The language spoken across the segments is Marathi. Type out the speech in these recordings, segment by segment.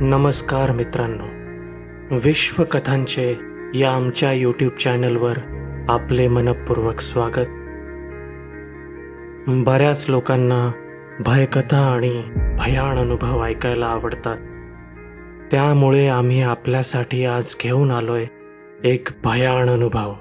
नमस्कार मित्रांनो. विश्वकथांचे या आमच्या यूट्यूब चॅनलवर आपले मनपूर्वक स्वागत. बऱ्याच लोकांना भयकथा आणि भयाण अनुभव ऐकायला आवडतात. त्यामुळे आम्ही आपल्यासाठी आज घेऊन आलोय एक भयाण अनुभव.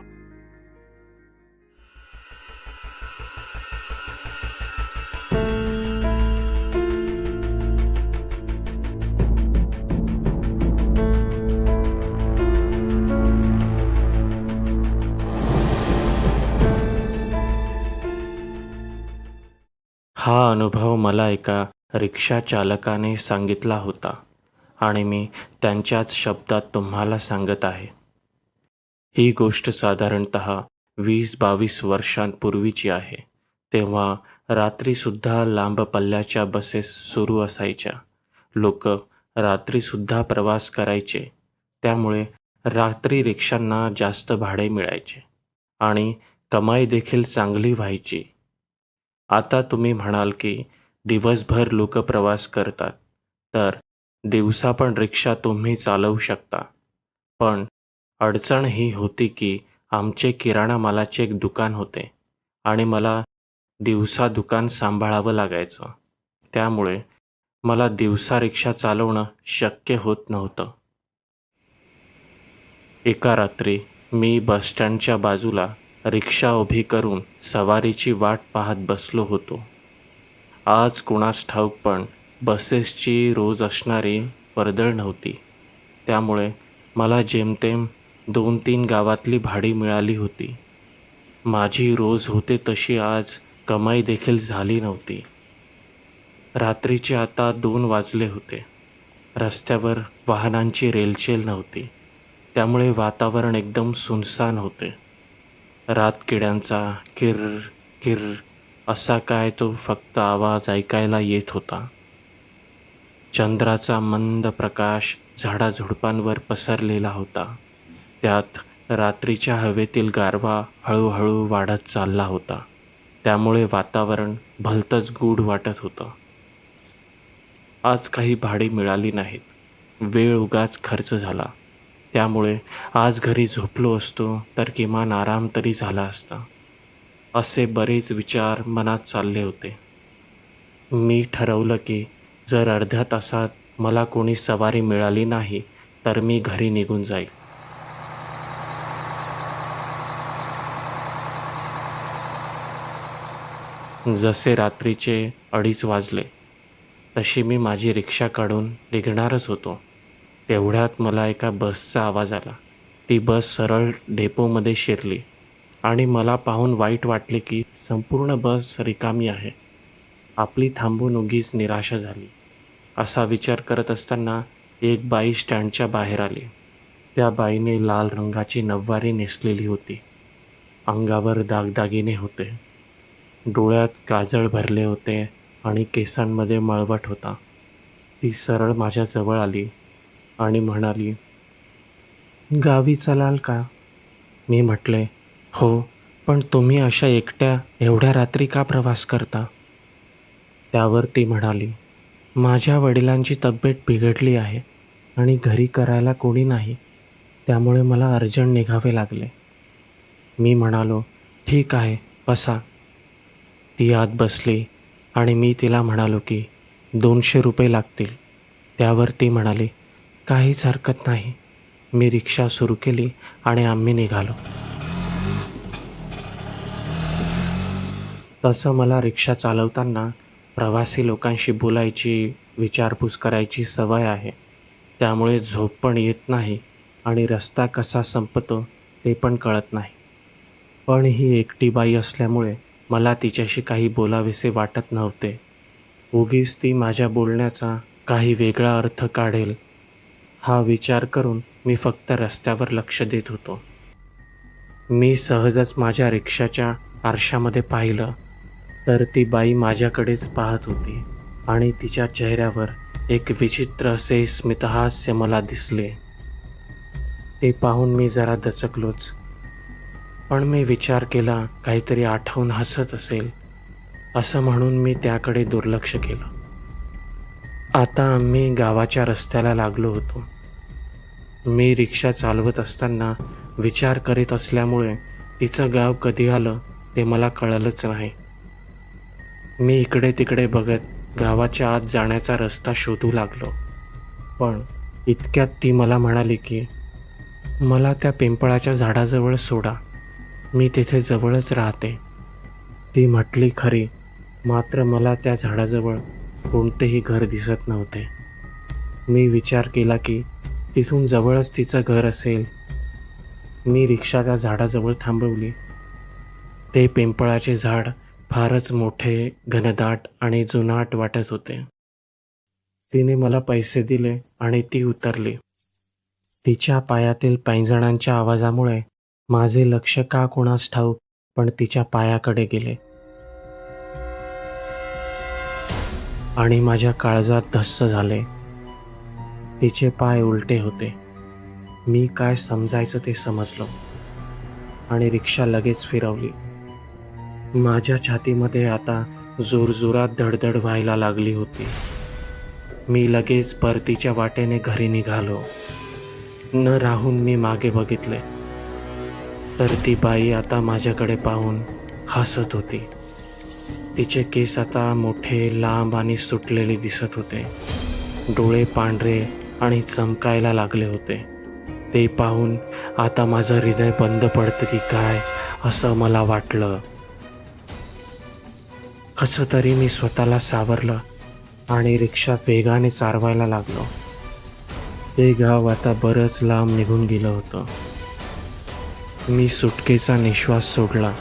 हा अनुभव मला एका रिक्षा चालकाने सांगितला होता आणि मी त्यांच्याच शब्दात तुम्हाला सांगत आहे. ही गोष्ट साधारणत वीस बावीस वर्षांपूर्वीची आहे. तेव्हा रात्रीसुद्धा लांब पल्ल्याच्या बसेस सुरू असायच्या. लोक रात्रीसुद्धा प्रवास करायचे. त्यामुळे रात्री रिक्षांना जास्त भाडे मिळायचे. आणि कमाई देखील चांगली व्हायची. आता तुम्ही म्हणाल की दिवसभर लोक प्रवास करतात तर दिवसा पण रिक्षा तुम्ही चालवू शकता. पण अडचण ही होती की आमचे किराणा मालाचे एक दुकान होते आणि मला दिवसा दुकान सांभाळावं लागायचं. त्यामुळे मला दिवसा रिक्षा चालवणं शक्य होत नव्हतं. एका रात्री मी बसस्टँडच्या बाजूला रिक्षा उभी करून सवारीची वाट पाहत बसलो होतो. आज कुणास ठाऊक पण बसेसची रोज असणारी वर्दळ नव्हती. त्यामुळे मला जेमतेम दोन तीन गावातली भाडी मिळाली होती. माझी रोज होते तशी आज कमाई देखील झाली नव्हती. रात्रीचे आता दोन वाजले होते. रस्त्यावर वाहनांची रेलचेल नव्हती. त्यामुळे वातावरण एकदम सुनसान होते. रातकिड्यांचा किर किर असा काय तो फक्त आवाज ऐकायला येत होता. चंद्राचा मंद प्रकाश झाडाझुडपांवर पसरलेला होता. त्यात रात्रीच्या हवेतील गारवा हळूहळू वाढत चालला होता. त्यामुळे वातावरण भलतंच गूढ वाटत होतं. आज काही भाडी मिळाली नाहीत. वेळ उगाच खर्च झाला. त्यामुळे आज घरी झोपलो असतो तर किमान आराम तरी झाला असता. असे बरेच विचार मनात चालले होते. मी ठरवलं की जर अर्ध्या तासात मला कोणी सवारी मिळाली नाही तर मी घरी निघून जाईल. जसे रात्रीचे अडीच वाजले तशी मी माझी रिक्षा काढून निघणारच होतो. तेवढ्यात मला एका बसचा आवाज आला. ती बस सरळ डेपोमध्ये शिरली आणि मला पाहून वाईट वाटले की संपूर्ण बस रिकामी आहे. आपली थांबून उगीच निराशा झाली. असा विचार करत असताना एक बाई स्टँडच्या बाहेर आली. त्या बाईने लाल रंगाची नववारी नेसलेली होती. अंगावर दागदागिने होते. डोळ्यात काजळ भरले होते आणि केसांमध्ये मळवट होता. ती सरळ माझ्याजवळ आली. आणि म्हणाली गावी चलाल का? मी म्हटले हो पण तुम्ही अशा एकट्या एवढ्या रात्री का प्रवास करता? त्यावर ती म्हणाली माझ्या वडिलांची तब्येत बिघडली आहे आणि घरी करायला कोणी नाही त्यामुळे मला अर्जंट निघावे लागले. मी म्हणालो ठीक आहे बसा. ती आत बसली आणि मी तिला म्हणालो की दोनशे रुपये लागतील. त्यावर ती म्हणाली काहीच हरकत नाही. मी रिक्षा सुरू केली आणि आम्ही निघालो. तसं मला रिक्षा चालवताना प्रवासी लोकांशी बोलायची विचारपूस करायची सवय आहे. त्यामुळे झोप पण येत नाही आणि रस्ता कसा संपतो ते पण कळत नाही. पण ही एकटी बाई असल्यामुळे मला तिच्याशी काही बोलावेसे वाटत नव्हते. उगीच ती माझ्या बोलण्याचा काही वेगळा अर्थ काढेल हा विचार करून मी फक्त रस्त्यावर लक्ष देत होतो. मी सहजच माझ्या रिक्षाच्या आरशामध्ये पाहिलं तर ती बाई माझ्याकडेच पाहत होती आणि तिच्या चेहऱ्यावर एक विचित्र असे स्मितहास्य मला दिसले. ते पाहून मी जरा दचकलोच पण मी विचार केला काहीतरी आठवून हसत असेल असं म्हणून मी त्याकडे दुर्लक्ष केलं. आता आम्ही गावाच्या रस्त्याला लागलो होतो. मी रिक्षा चालवत असताना विचार करीत असल्यामुळे तिचं गाव कधी आलं ते मला कळलंच नाही. मी इकडे तिकडे बघत गावाच्या आत जाण्याचा रस्ता शोधू लागलो. पण इतक्यात ती मला म्हणाली की मला त्या पिंपळाच्या झाडाजवळ सोडा. मी तिथे जवळच राहते. ती म्हटली खरी मात्र मला त्या झाडाजवळ कोणतेही घर दिसत नव्हते. मी विचार केला की तिथून जवळच तिचं घर असेल. मी रिक्षा त्या झाडाजवळ थांबवली. ते पिंपळाचे झाड फारच मोठे घनदाट आणि जुनाट वाटत होते. तिने मला पैसे दिले आणि ती उतरली. तिच्या पायातील पैंजणांच्या आवाजामुळे माझे लक्ष का कोणास ठाऊक पण तिच्या पायाकडे गेले. आणि माझ्या काळजात धस्स झाले. तिचे पाय उलटे होते. मी काय समजायचं ते समजलो. आणि रिक्षा लगेच फिरवली. माझ्या छातीमध्ये आता जोरजोरात धडधड व्हायला लागली होती. मी लगेच परतीच्या वाटेने घरी निघालो. न राहून मी मागे बघितले. तर ती बाई आता माझ्याकडे पाहून हसत होती. तिचे केस आता मोठे लांब आणि सुटलेले दिसत होते. डोळे पांढरे आणि चमकायला लागले होते. ते पाहून आता माझं हृदय बंद पडतं की काय असं मला वाटलं. कसं तरी मी स्वतःला सावरलं आणि रिक्षात वेगाने चारवायला लागलो. ते गाव आता बरंच लांब निघून गेलं होतं. मी सुटकेचा निश्वास सोडला.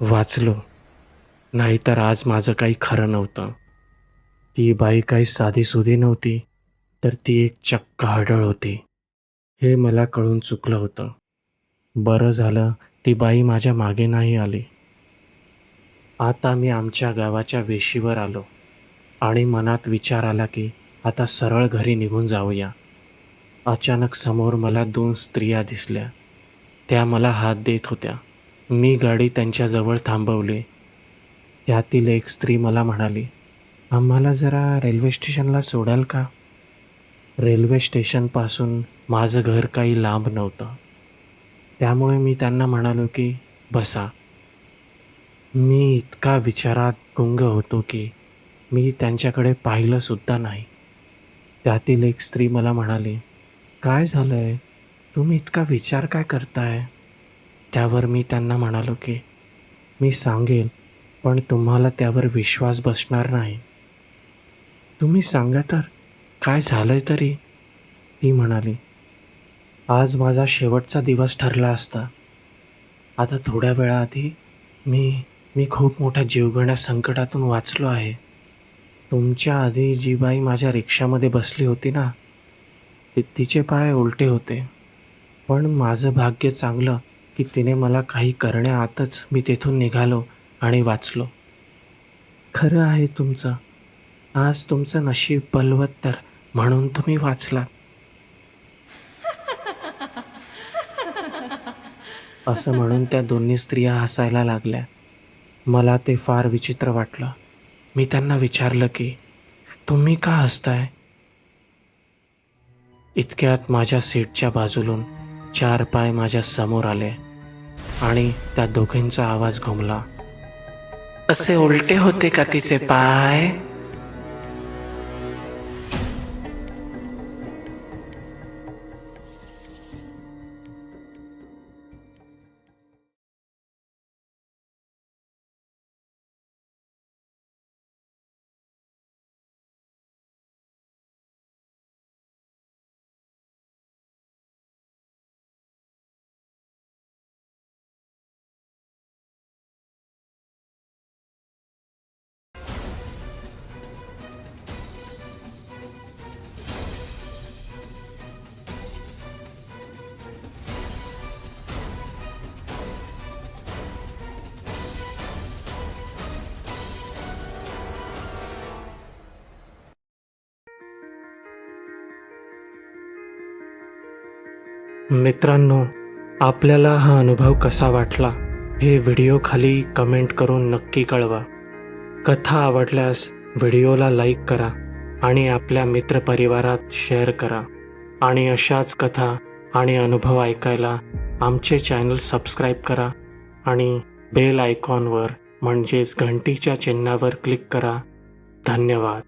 वाचलो. नाहीतर आज माझं काही खरं नव्हतं. ती बाई काही साधीसुधी नव्हती. तर ती एक चक्क हडळ होती. हे मला कळून चुकलं होतं. बरं झालं ती बाई माझ्या मागे नाही आली. आता मी आमच्या गावाच्या वेशीवर आलो आणि मनात विचार आला की आता सरळ घरी निघून जाऊया. अचानक समोर मला दोन स्त्रिया दिसल्या. त्या मला हात देत होत्या. मी गाडी त्यांच्याजवळ थांबवली. त्यातील एक स्त्री मला म्हणाली आम्हाला जरा रेल्वे स्टेशनला सोडाल का? रेल्वे स्टेशनपासून माझं घर काही लांब नव्हतं. त्यामुळे मी त्यांना म्हणालो की बसा. मी इतका विचारात गुंग होतो की मी त्यांच्याकडे पाहिलंसुद्धा नाही. त्यातील एक स्त्री मला म्हणाली काय झालं आहे तुम्ही इतका विचार काय करताय? त्यावर मी त्यांना म्हणालो की मी सांगेल पण तुम्हाला त्यावर विश्वास बसणार नाही. तुम्ही सांगा तर. काय झालंय तरी? ती म्हणाली आज माझा शेवटचा दिवस ठरला असता. आता थोड्या वेळाआधी मी मी खूप मोठ्या जीवघेण्या संकटातून वाचलो आहे. तुमच्या आधी जी बाई माझ्या रिक्षामध्ये बसली होती ना? तिचे पाय उलटे होते. पण माझं भाग्य चांगलं की तिने मला काही करण्याआतच मी तेथून निघालो आणि वाचलो. खरं आहे तुमचं. आज तुमचं नशीब बलवत्तर म्हणून तुम्ही वाचलात. असं म्हणून त्या दोन्ही स्त्रिया हसायला लागल्या. मला ते फार विचित्र वाटलं. मी त्यांना विचारलं की तुम्ही का हसताय? इतक्यात माझ्या सीटच्या बाजूलून चार पाय माझ्यासमोर आले आणि त्या दोघींचा आवाज घुमला. असे उलटे होते का तिचे पाय? मित्रांनो आपल्याला हा अनुभव कसा वाटला हे व्हिडिओ खाली कमेंट करून नक्की कळवा. कथा आवडल्यास व्हिडिओला लाईक करा आणि आपल्या मित्रपरिवारात शेअर करा. आणि अशाच कथा आणि अनुभव ऐकायला आमचे चॅनल सबस्क्राईब करा आणि बेल आयकॉनवर म्हणजेच घंटीच्या चिन्हावर क्लिक करा. धन्यवाद.